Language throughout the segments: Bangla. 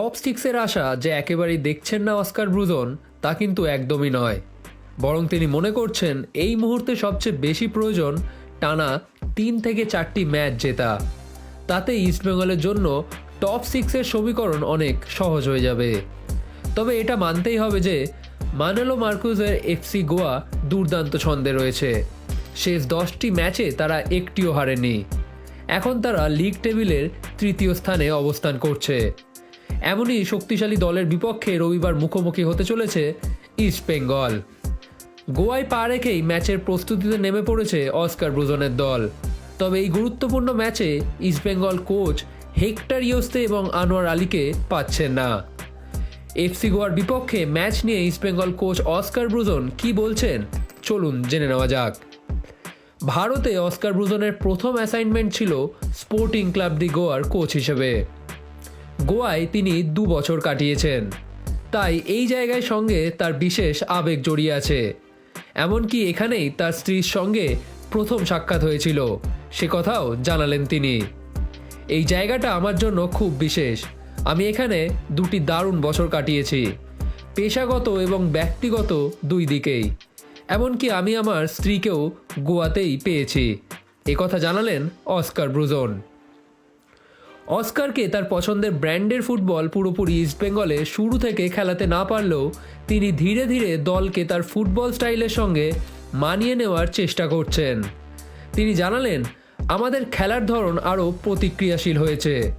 টপ সিক্সের আশা যে একেবারেই দেখছেন না অস্কার ব্রুজন, তা কিন্তু একদমই নয়। বরং তিনি মনে করছেন, এই মুহূর্তে সবচেয়ে বেশি প্রয়োজন টানা তিন থেকে চারটি ম্যাচ জেতা। তাতে ইস্টবেঙ্গলের জন্য টপ সিক্সের সমীকরণ অনেক সহজ হয়ে যাবে। তবে এটা মানতেই হবে যে, মানেলো মার্কুজের এফসি গোয়া দুর্দান্ত ছন্দে রয়েছে। শেষ দশটি ম্যাচে তারা একটিও হারেনি। এখন তারা লিগ টেবিলের তৃতীয় স্থানে অবস্থান করছে। এমনই শক্তিশালী দলের বিপক্ষে রবিবার মুখোমুখি হতে চলেছে ইস্ট বেঙ্গল। গোয়ায় পা রেখেই ম্যাচের প্রস্তুতিতে নেমে পড়েছে অস্কার ব্রুজনের দল। তবে এই গুরুত্বপূর্ণ ম্যাচে ইস্টবেঙ্গল কোচ হেক্টর ইয়োস্তে এবং আনোয়ার আলীকে পাচ্ছেন না। এফসি গোয়ার বিপক্ষে ম্যাচ নিয়ে ইস্টবেঙ্গল কোচ অস্কার ব্রুজন কি বলছেন? চলুন জেনে নেওয়া যাক। ভারতে অস্কার ব্রুজনের প্রথম অ্যাসাইনমেন্ট ছিল স্পোর্টিং ক্লাব দি গোয়ার কোচ হিসেবে। গোয়ায় তিনি দু বছর কাটিয়েছেন। তাই এই জায়গায় সঙ্গে তার বিশেষ আবেগ জড়িয়ে আছে। এমনকি এখানেই তার স্ত্রীর সঙ্গে প্রথম সাক্ষাৎ হয়েছিল। সে কথাও জানালেন তিনি। এই জায়গাটা আমার জন্য খুব বিশেষ। আমি এখানে দুটি দারুণ বছর কাটিয়েছি। পেশাগত এবং ব্যক্তিগত দুই দিকেই। এমনকি আমি আমার স্ত্রীকেও গোয়াতেই পেয়েছি। কথা জানালেন অস্কার ব্রুজন। অস্কারকে তার পছন্দের ব্র্যান্ডের ফুটবল পুরোপুরি ইস্টবেঙ্গলে শুরু থেকে খেলাতে না পারলেও তিনি ধীরে ধীরে দলকে তার ফুটবল স্টাইলের সঙ্গে মানিয়ে নেওয়ার চেষ্টা করছেন। তিনি জানালেন, আমাদের খেলার ধরন আরও প্রতিক্রিয়াশীল হয়েছে।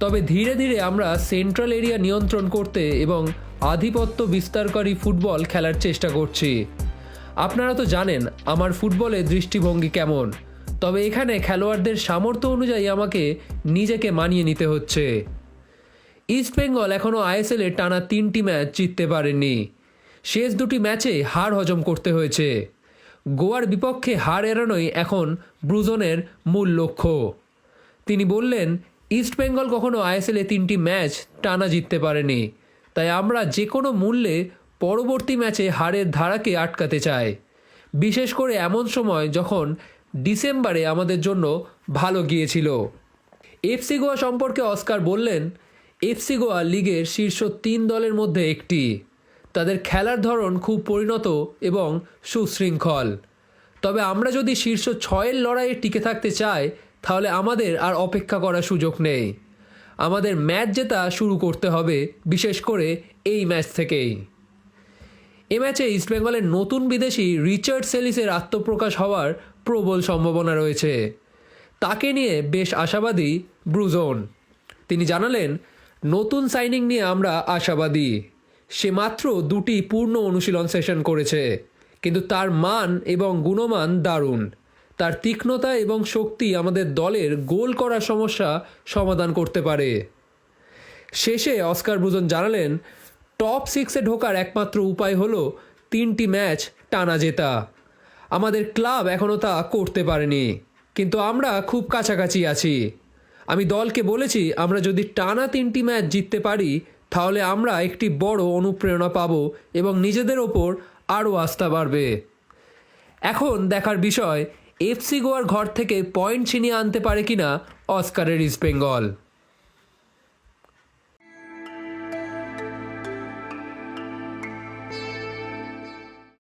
তবে ধীরে ধীরে আমরা সেন্ট্রাল এরিয়া নিয়ন্ত্রণ করতে এবং আধিপত্য বিস্তারকারী ফুটবল খেলার চেষ্টা করছি। আপনারা তো জানেন, আমার ফুটবলে দৃষ্টিভঙ্গি কেমন। তবে এখানে খেলোয়াড়দের সামর্থ্য অনুযায়ী আমাকে নিজেকে মানিয়ে নিতে হচ্ছে। ইস্টবেঙ্গল এখনও আইএসএলে টানা তিনটি ম্যাচ জিততে পারেনি শেষ দুটি ম্যাচে হার হজম করতে হয়েছে। গোয়ার বিপক্ষে হার এড়ানোই এখন ব্রুজনের মূল লক্ষ্য। তিনি বললেন ইস্টবেঙ্গল কখনো আইএসএলে তিনটি ম্যাচ টানা জিততে পারেনি। তাই আমরা যে কোনো মূল্যে পরবর্তী ম্যাচে হারের ধারাকে আটকাতে চাই। বিশেষ করে এমন সময় যখন ডিসেম্বরে আমাদের জন্য ভালো গিয়েছিল। এফসি গোয়া সম্পর্কে অস্কার বললেন, এফসি গোয়া লিগের শীর্ষ তিন দলের মধ্যে একটি। তাদের খেলার ধরন খুব পরিণত এবং সুশৃঙ্খল। তবে আমরা যদি শীর্ষ ছয়ের লড়াইয়ে টিকে থাকতে চাই, তাহলে আমাদের আর অপেক্ষা করার সুযোগ নেই। আমাদের ম্যাচ জেতা শুরু করতে হবে, বিশেষ করে এই ম্যাচ থেকেই। এ ম্যাচে ইস্টবেঙ্গলের নতুন বিদেশি রিচার্ড সেলিসের আত্মপ্রকাশ হওয়ার প্রবল সম্ভাবনা রয়েছে। তাকে নিয়ে বেশ আশাবাদী ব্রুজোন। তিনি জানালেন, নতুন সাইনিং নিয়ে আমরা আশাবাদী। সে মাত্র দুটি পূর্ণ অনুশীলন সেশন করেছে। কিন্তু তার মান এবং গুণমান দারুণ। তার তীক্ষ্ণতা এবং শক্তি আমাদের দলের গোল করার সমস্যা সমাধান করতে পারে। শেষে অস্কার ব্রুজন জানালেন, টপ সিক্সে ঢোকার একমাত্র উপায় হলো তিনটি ম্যাচ টানা জেতা। আমাদের ক্লাব এখনও তা করতে পারেনি। কিন্তু আমরা খুব কাছাকাছি আছি। আমি দলকে বলেছি, আমরা যদি টানা তিনটি ম্যাচ জিততে পারি, তাহলে আমরা একটি বড় অনুপ্রেরণা পাব এবং নিজেদের ওপর আরও আস্থা বাড়বে। এখন দেখার বিষয়, এফসি গোয়ার ঘর থেকে পয়েন্ট ছিনিয়ে আনতে পারে কিনা অস্কারের ইস্ট বেঙ্গল।